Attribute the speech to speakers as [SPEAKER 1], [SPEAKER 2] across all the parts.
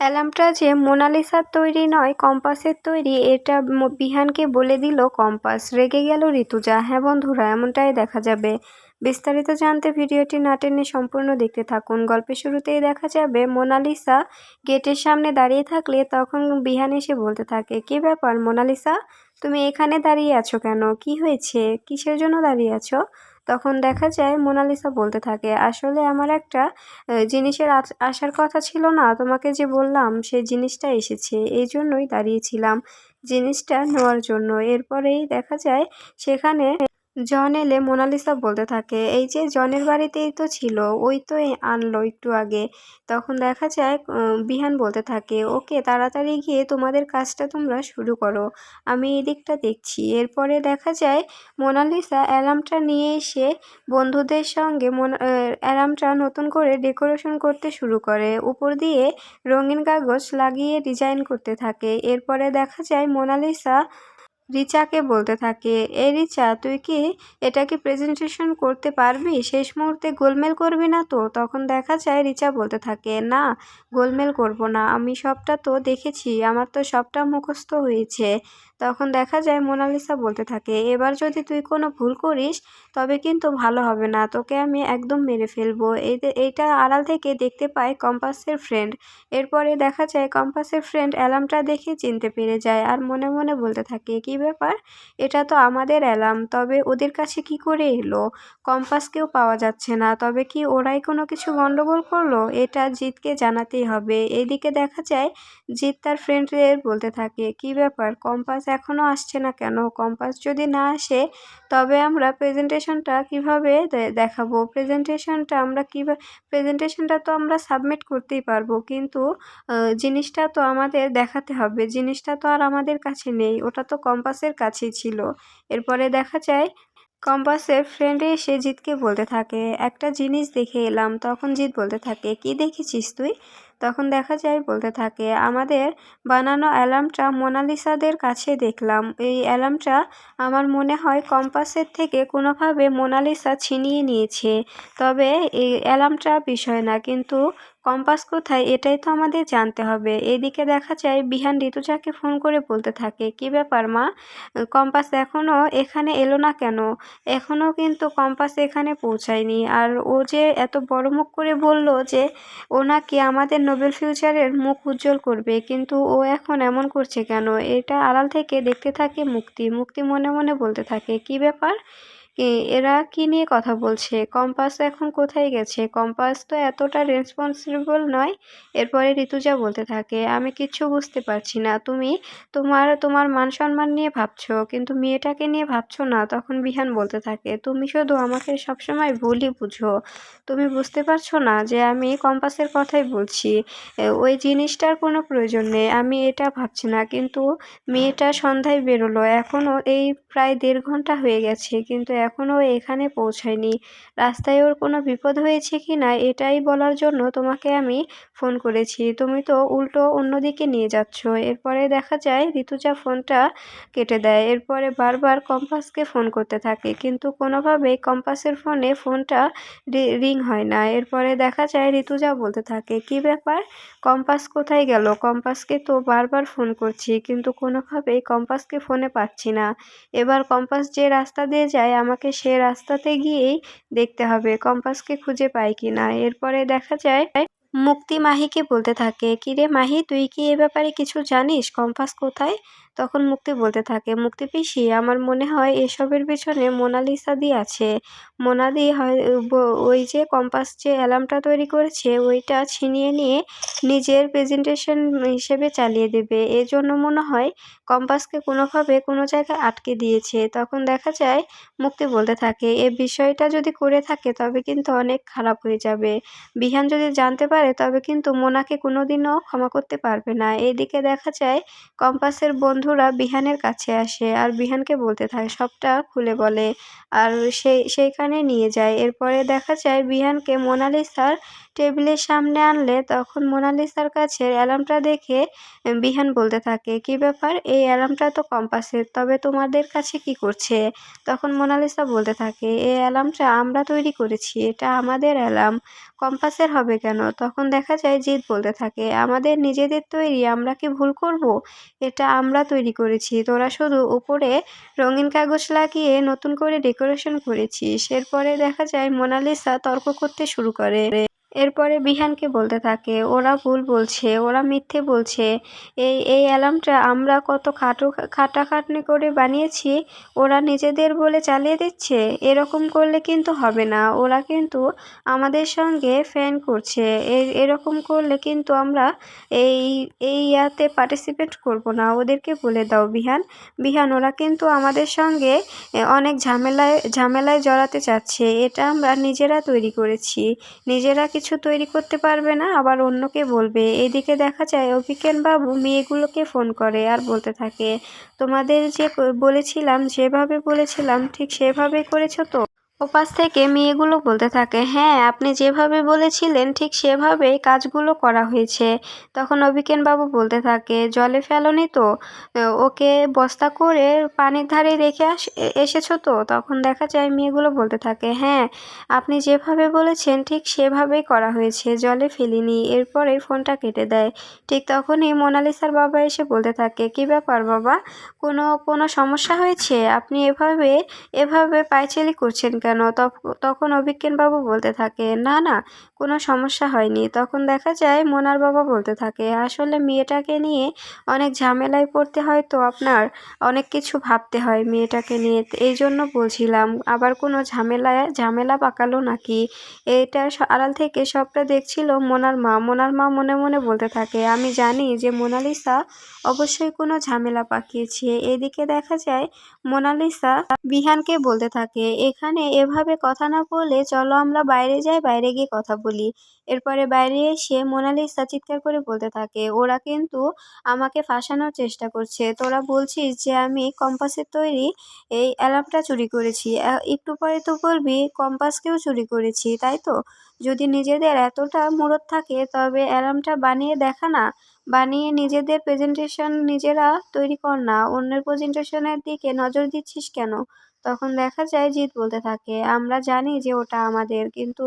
[SPEAKER 1] অ্যালার্মটা যে মোনালিসার তৈরি নয়, কম্পাসের তৈরি, এটা বিহানকে বলে দিল কম্পাস। রেগে গেল ঋতুজা। হ্যাঁ বন্ধুরা, এমনটাই দেখা যাবে। বিস্তারিত জানতে ভিডিওটি না টেনে সম্পূর্ণ দেখতে থাকুন। গল্পের শুরুতেই দেখা যাবে, মোনালিসা গেটের সামনে দাঁড়িয়ে থাকলে তখন বিহান এসে বলতে থাকে, কী ব্যাপার মোনালিসা? তুমি এখানে দাঁড়িয়ে আছো কেন? কি হয়েছে? কিসের জন্য দাঁড়িয়ে আছো? তখন দেখা যায় মোনালিসা বলতে থাকে, আসলে আমার একটা জিনিসের আস- আসার কথা ছিল না, তোমাকে যে বললাম সেই জিনিসটা এসেছে, এই জন্যই দাঁড়িয়েছিলাম জিনিসটা নেওয়ার জন্য। এরপরেই দেখা যায় সেখানে জন এলে মোনালিসা বলতে থাকে, এই যে জনের বাড়িতেই তো ছিল, ওই তো আনলো একটু আগে। তখন দেখা যায় বিহান বলতে থাকে, ওকে, তাড়াতাড়ি গিয়ে তোমাদের কাজটা তোমরা শুরু করো, আমি এই দিকটা দেখছি। এরপরে দেখা যায়, মোনালিসা অ্যালার্মটা নিয়ে এসে বন্ধুদের সঙ্গে অ্যালার্মটা নতুন করে ডেকোরেশন করতে শুরু করে। উপর দিয়ে রঙিন কাগজ লাগিয়ে ডিজাইন করতে থাকে। এরপরে দেখা যায়, মোনালিসা রিচাকে বলতে থাকে, এ রিচা, তুই কি এটাকে প্রেজেন্টেশন করতে পারবি? শেষ মুহূর্তে গোলমেল করবি না তো? তখন দেখা যায় রিচা বলতে থাকে, না, গোলমেল করব না। আমি সবটা তো দেখেছি। আমার তো সবটা মুখস্থ হয়েছে। তখন দেখা যায় মোনালিসা বলতে থাকে, এবার যদি তুই কোনো ভুল করিস, তবে কিন্তু ভালো হবে না। তোকে আমি একদম মেরে ফেলব। এই এইটা আড়াল থেকে দেখতে পায় কম্পাসের ফ্রেন্ড এরপরে দেখা যায় কম্পাসের ফ্রেন্ড অ্যালার্মটা দেখে চিনতে পেরে যায় আর মনে মনে বলতে থাকে, কি ব্যাপার? এটা তো আমাদের অ্যালার্ম, তবে ওদের কাছে কি করে এলো? কম্পাসকেও পাওয়া যাচ্ছে না, তবে কি ওরাই কোনো কিছু গণ্ডগোল করল? এটা জিতকে জানাতেই হবে। এইদিকে দেখা যায় জিৎ তার ফ্রেন্ডদের বলতে থাকে, কি ব্যাপার? কম্পাস এখনও আসছে না কেন? কম্পাস যদি না আসে, তবে আমরা প্রেজেন্টেশনটা কীভাবে দেখাবো? প্রেজেন্টেশনটা আমরা কীভাবে প্রেজেন্টেশনটা তো আমরা সাবমিট করতেই পারব, কিন্তু জিনিসটা তো আমাদের দেখাতে হবে। জিনিসটা তো আর আমাদের কাছে নেই, ওটা তো কম্পাসের কাছেই ছিল। এরপরে দেখা যায়, কম্পাসের ফ্রেন্ডে এসে জিতকে বলতে থাকে, একটা জিনিস দেখে এলাম। তখন জিৎ বলতে থাকে, কি দেখেছিস তুই? তখন দেখা যায়, বলতে থাকে, আমাদের বানানো অ্যালার্মটা মোনালিসাদের কাছে দেখলাম। এই অ্যালার্মটা আমার মনে হয় কম্পাসের থেকে কোনোভাবে মোনালিসা ছিনিয়ে নিয়েছে। তবে এই অ্যালার্মটা বিষয় না, কিন্তু কম্পাস কোথায় এটাই তো আমাদের জানতে হবে। এদিকে দেখা যায়, বিহান ঋতুজাকে ফোন করে বলতে থাকে, কি ব্যাপার মা? কম্পাস এখনও এখানে এলো না কেন? এখনও কিন্তু কম্পাস এখানে পৌঁছায়নি। আর ও যে এত বড় মুখ করে বলল যে, ও নাকি আমাদের নোবেল ফিউচারের মুখ উজ্জ্বল করবে, কিন্তু ও এখন এমন করছে কেন? এটা আড়াল থেকে দেখতে থাকে মুক্তি। মুক্তি মনে মনে বলতে থাকে, কি ব্যাপার? এ- এরা কি নিয়ে কথা বলছে? কম্পাস এখন কোথায় গেছে? কম্পাস তো এতটা রেসপন্সিবল নয়। এরপরে ঋতুজা বলতে থাকে, আমি কিচ্ছু বুঝতে পারছি না। তুমি তোমার তোমার মান সম্মান নিয়ে ভাবছ, কিন্তু মেয়েটাকে নিয়ে ভাবছ না। তখন বিহান বলতে থাকে, তুমি শুধু আমাকে সবসময় ভুলই বুঝো। তুমি বুঝতে পারছ না যে আমি কম্পাসের কথাই বলছি। ওই জিনিসটার কোনো প্রয়োজন নেই। আমি এটা ভাবছি না, কিন্তু মেয়েটা সন্ধ্যায় বেরোলো। এখনও এই প্রায় দেড় ঘণ্টা হয়ে গেছে, কিন্তু এখনও এখানে পৌঁছায়নি। রাস্তায় ওর কোনো বিপদ হয়েছে কি না, এটাই বলার জন্য তোমাকে আমি ফোন করেছি। তুমি তো উল্টো অন্যদিকে নিয়ে যাচ্ছ। এরপরে দেখা যায় ঋতুজা ফোনটা কেটে দেয়। এরপরে বারবার কম্পাসকে ফোন করতে থাকে, কিন্তু কোনোভাবেই কম্পাসের ফোনে ফোনটা রিং হয় না। এরপরে দেখা যায় ঋতুজা বলতে থাকে, কি ব্যাপার? কম্পাস কোথায় গেল? কম্পাসকে তো বারবার ফোন করছি, কিন্তু কোনোভাবেই কম্পাসকে ফোনে পাচ্ছি না। এবার কম্পাস যে রাস্তা দিয়ে যায়, আমাকে সে রাস্তাতে গিয়েই দেখতে হবে, কম্পাসকে খুঁজে পাই কি না। এরপরে দেখা যায়, মুক্তি মাহিকে বলতে থাকে, কিরে মাহি, তুই কি এ ব্যাপারে কিছু জানিস? কম্পাস কোথায়? তখন মুক্তি বলতে থাকে, মুক্তি পিসি, আমার মনে হয় এসবের পেছনে মোনালিসা দি আছে। মোনাদি হয় ওই যে কম্পাস যে অ্যালার্মটা তৈরি করেছে, ওইটা ছিনিয়ে নিয়ে নিজের প্রেজেন্টেশন হিসেবে চালিয়ে দেবে। এজন্য মনে হয় কম্পাসকে কোনোভাবে কোনো জায়গায় আটকে দিয়েছে। তখন দেখা যায় মুক্তি বলতে থাকে, এ বিষয়টা যদি করে থাকে তবে কিন্তু অনেক খারাপ হয়ে যাবে। বিহান যদি জানতে পারে তবে কিন্তু মোনাকে কোনোদিনও ক্ষমা করতে পারবে না। এদিকে দেখা যায় কম্পাসের বন্ধু বন্ধুরা বিহানের কাছে আসে আর বিহানকে বলতে থাকে, সবটা খুলে বলে আর সেই সেইখানে নিয়ে যায়। এরপরে দেখা যায় বিহানকে মোনালিসার টেবিলের সামনে আনলে তখন মোনালিসার কাছে অ্যালার্মটা দেখে বিহান বলতে থাকে, কি ব্যাপার? এই অ্যালার্মটা তো কম্পাসের, তবে তোমাদের কাছে কি করছে? তখন মোনালিসা বলতে থাকে এই অ্যালার্মটা আমরা তৈরি করেছি, এটা আমাদের অ্যালার্ম, কম্পাসের হবে কেন? তখন দেখা যায় জিৎ বলতে থাকে, আমাদের নিজেদের তৈরি, আমরা কি ভুল করব? এটা আমরা তৈরি করেছি। তোরা শুধু উপরে রঙিন কাগজ লাগিয়ে নতুন করে ডেকোরেশন করেছিস। এরপরে দেখা যায় মোনালিসা তর্ক করতে শুরু করে। এরপরে বিহানকে বলতে থাকে, ওরা ভুল বলছে, ওরা মিথ্যে বলছে। এই এই অ্যালার্মটা আমরা কত খাটো, খাটাখাটনি করে বানিয়েছি, ওরা নিজেদের বলে চালিয়ে দিচ্ছে। এরকম করলে কিন্তু হবে না। ওরা কিন্তু আমাদের সঙ্গে ফ্যান করছে। এরকম করলে কিন্তু আমরা এই এই ইয়াতে পার্টিসিপেট করব না। ওদেরকে বলে দাও বিহান। বিহান, ওরা কিন্তু আমাদের সঙ্গে অনেক ঝামেলায় ঝামেলায় জড়াতে চাচ্ছে। এটা আমরা নিজেরা তৈরি করেছি। নিজেরা কিছু কিছু তৈরি করতে পারবে না, আবার অন্যকে বলবে। এদিকে দেখা যায় অভিজ্ঞান বাবু মেয়েগুলোকে ফোন করে আর বলতে থাকে, তোমাদের যে বলেছিলাম, যেভাবে বলেছিলাম, ঠিক সেভাবে করেছ তো? ওপাশ থেকে মেয়েগুলো বলতে থাকে হ্যাঁ আপনি যেভাবে বলেছিলেন ঠিক সেভাবেই কাজগুলো করা হয়েছে। তখন অভিকেন বাবু বলতে থাকে, জলে ফেলনি তো? ওকে বস্তা করে পানির ধারে রেখে আস, এসেছ তো? তখন দেখা যায় মেয়েগুলো বলতে থাকে হ্যাঁ আপনি যেভাবে বলেছেন ঠিক সেভাবেই করা হয়েছে, জলে ফেলিনি। এরপরে ফোনটা কেটে দেয়। ঠিক তখনই মোনালিসার বাবা এসে বলতে থাকে, কি ব্যাপার বাবা? কোনো কোনো সমস্যা হয়েছে? আপনি এভাবে এভাবে পায়চালি করছেন কেন? তখন অভিজ্ঞানবাবু বলতে থাকে, না না, কোনো সমস্যা হয়নি। তখন দেখা যায় মোনার বাবা বলতে থাকে, আসলে মেয়েটাকে নিয়ে অনেক ঝামেলায় পড়তে হয় তো আপনার, অনেক কিছু ভাবতে হয় মেয়েটাকে নিয়ে। এই জন্য বলছিলাম, আবার কোনো ঝামেলায়, ঝামেলা পাকালো নাকি? এটা আড়াল থেকে সবটা দেখছিল মোনার মা। মোনার মা মনে মনে বলতে থাকে, আমি জানি যে মোনালিসা অবশ্যই কোনো ঝামেলা পাকিয়েছে। এদিকে দেখা যায় মোনালিসা বিহানকে বলতে থাকে, এখানে এভাবে কথা না বলে চলো আমরা বাইরে যাই, বাইরে গিয়ে কথা বলি। এরপরে বাইরে এসে মোনালিসা চিৎকার করে বলতে থাকে, ওরা কিন্তু আমাকে ফাঁসানোর চেষ্টা করছে। তোরা বলছিস যে আমি কম্পাসের তৈরি এই অ্যালার্মটা চুরি করেছি। একটু পরে তো বলবি কম্পাসকেও চুরি করেছি, তাই তো? যদি নিজেদের এতটা মুরত থাকে, তবে অ্যালার্মটা বানিয়ে দেখা না। বানিয়ে নিজেদের প্রেজেন্টেশন নিজেরা তৈরি কর না। অন্যের প্রেজেন্টেশনের দিকে নজর দিচ্ছিস কেন? তখন দেখা যায় জিৎ বলতে থাকে আমরা জানি যে ওটা আমাদের কিন্তু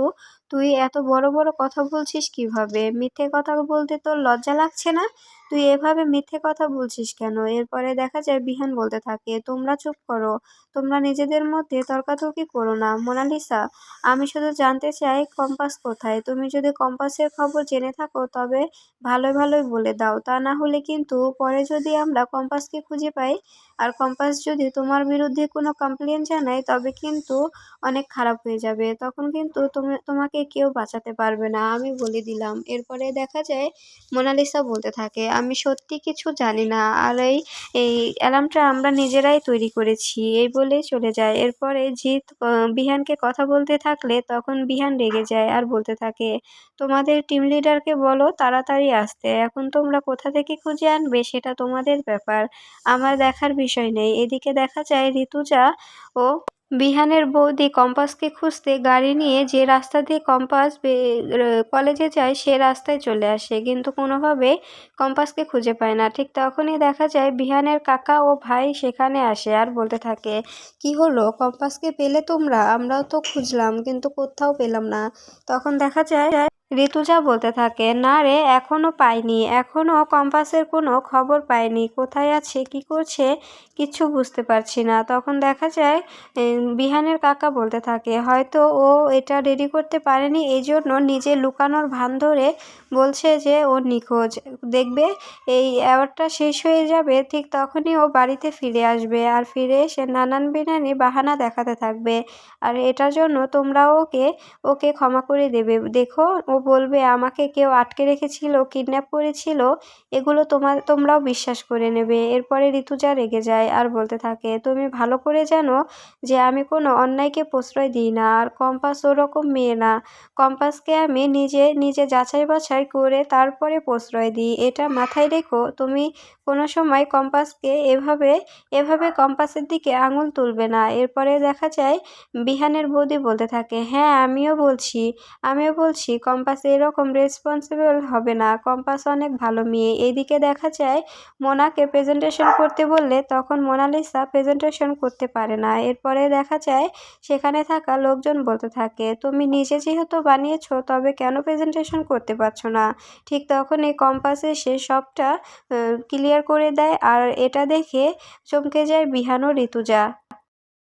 [SPEAKER 1] তুই এত বড় বড় কথা বলছিস কীভাবে? মিথ্যে কথা বলতে তোর লজ্জা লাগছে না? তুই এভাবে মিথ্যে কথা বলছিস কেন? এরপরে দেখা যায় বিহান বলতে থাকে, তোমরা চুপ করো, তোমরা নিজেদের মধ্যে তর্কাতর্কি করো না। মোনালিসা, আমি শুধু জানতে চাই কম্পাস কোথায়? তুমি যদি কম্পাসের খবর জেনে থাকো, তবে ভালোই ভালোই বলে দাও। তা না হলে কিন্তু পরে যদি আমরা কম্পাসকে খুঁজে পাই, আর কম্পাস যদি তোমার বিরুদ্ধে কোনো কমপ্লেন জানায়, তবে কিন্তু অনেক খারাপ হয়ে যাবে। তখন কিন্তু তুমি তোমাকে কেউ বাঁচাতে পারবে না, আমি বলে দিলাম। এরপরে দেখা যায় মোনালিসা বলতে থাকে, আমি সত্যি কিছু জানি না, আর এই এই অ্যালার্মটা আমরা নিজেরাই তৈরি করেছি। এই বলেই চলে যায়। এরপরে জিৎ বিহানকে কথা বলতে থাকলে তখন বিহান রেগে যায় আর বলতে থাকে, তোমাদের টিম লিডারকে বলো তাড়াতাড়ি আসতে, এখন তোমরা কোথা থেকে খুঁজে আনবে সেটা তোমাদের ব্যাপার, আমার দেখার বিষয় নেই। এদিকে দেখা যায় ঋতুজা ও বিহানের বৌদি কম্পাসকে খুঁজতে গাড়ি নিয়ে যে রাস্তা দিয়ে কম্পাস কলেজে যায় সে রাস্তায় চলে আসে, কিন্তু কোনোভাবে কম্পাসকে খুঁজে পায় না। ঠিক তখনই দেখা যায় বিহানের কাকা ও ভাই সেখানে আসে আর বলতে থাকে, কি হলো? কম্পাসকে পেলে তোমরা? আমরাও তো খুঁজলাম, কিন্তু কোথাও পেলাম না। তখন দেখা যায় ঋতুজা বলতে থাকে, না রে এখনও পাইনি এখনও কম্পাসের কোনো খবর পাইনি, কোথায় আছে, কি করছে কিচ্ছু বুঝতে পারছি না। তখন দেখা যায় বিহানের কাকা বলতে থাকে, হয়তো ও এটা রেডি করতে পারেনি এই জন্য নিজে লুকানোর ভান ধরে বলছে যে ও নিখোঁজ। দেখবে, এই অ্যাওয়ার্ডটা শেষ হয়ে যাবে, ঠিক তখনই ও বাড়িতে ফিরে আসবে আর ফিরে এসে নানান বিনানি বাহানা দেখাতে থাকবে। আর এটার জন্য তোমরা ওকে ওকে ক্ষমা করে দেবে। দেখো, ও বলবে, আমাকে কেউ আটকে রেখেছিল, কিডন্যাপ করেছিল, এগুলো তোমার, তোমরাও বিশ্বাস করে নেবে। এরপরে ঋতুজা রেগে যায় আর বলতে থাকে, তুমি ভালো করে জানো যে আমি কোনো অন্যায়কে প্রশ্রয় দিই না, আর কম্পাস ওরকম মেয়ে না। কম্পাসকে আমি নিজে নিজে যাচাই বাছাই করে তারপরে প্রশ্রয় দিই। এটা মাথায় রেখো, তুমি কোনো সময় কম্পাসকে এভাবে এভাবে কম্পাসের দিকে আঙুল তুলবে না। এরপরে দেখা যায়, বিহানের বৌদি বলতে থাকে হ্যাঁ আমিও বলছি আমিও বলছি, কম্পাস এরকম রেসপন্সিবল হবে না। কম্পাস অনেক ভালো মেয়ে। এদিকে দেখা যায়, মোনাকে প্রেজেন্টেশন করতে বললে তখন মোনালিসা প্রেজেন্টেশন করতে পারে না। এরপরে দেখা যায়, সেখানে থাকা লোকজন বলতে থাকে, তুমি নিজে যেহেতু বানিয়েছো, তবে কেন প্রেজেন্টেশন করতে পারছ না? ঠিক তখন এই কম্পাস এসে সবটা ক্লিয়ার করে দেয়। আর এটা দেখে চমকে যায় বিহান ঋতুজা।